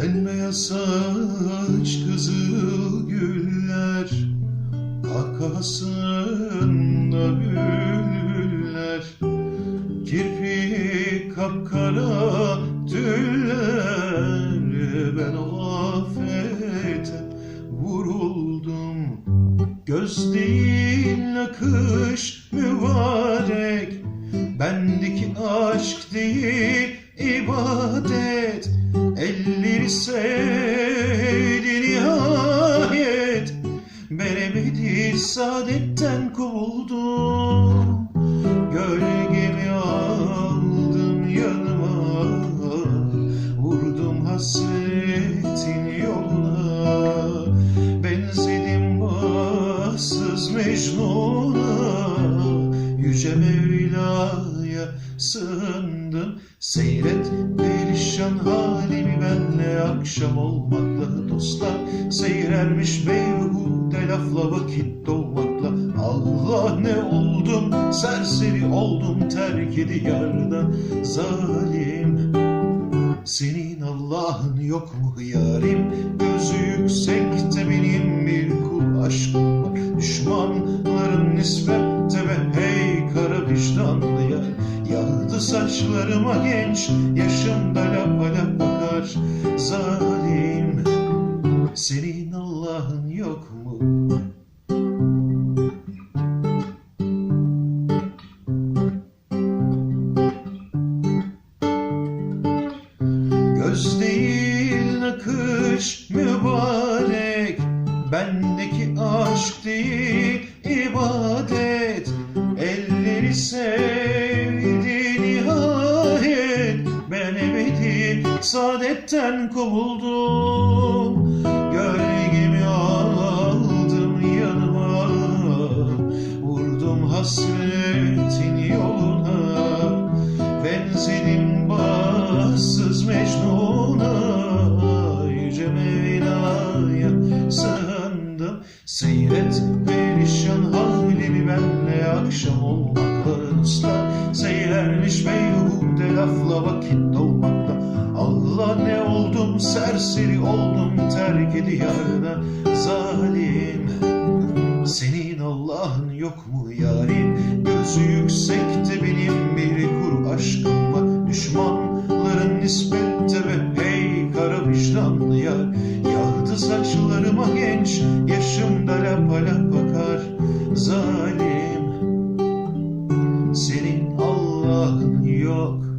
Beyaz saç kızıl güller Kahkahasında bülbüller Kirpi kapkara tüller Ben o afete vuruldum. Göz değil nakış mübarek Bendeki aşk değil ibadet Sevdi nihayet. Veremedi saadetten kovuldum. Gölgemi aldım yanıma. Vurdum hasretin yoluna. Benzedim bahtsız Mecnun'a. Yüce Mevla'ya sığındım. Seyret perişan halimi benle Akşam olmakla dostlar. Seyrermiş beyhude lafla vakit dolmakla Allah ne oldum serseri oldum terk yardan zalim. Senin Allah'ın yok mu yarim Gözü yüksekte benim bir kul aşkım var. Düşmanların nispette saçlarıma genç yaşımda lapa lapa bakar Zalim senin Allah'ın yok mu? Göz değil nakış mübarek. Bendeki aşk değil ibadet. Elleri sevdi saadetten kovuldum. Gölgemi aldım yanıma. Vurdum hasretin yoluna. Benzedim bahtsız Mecnun'a. Yüce Mevla'ya sığındım. Seyret perişan halimi benle Akşam olmakla ıslar Seyrermiş beyhude lafla vakit serseri oldum terk ediyarda Zalim. Senin Allah'ın yok mu yarim? Gözü yüksekte benim bir kuru aşkım var Düşmanların nispette ve hey kara vicdanlı yar Yağdı saçlarıma genç yaşımda lapa lapa bakar. Zalim senin Allah'ın yok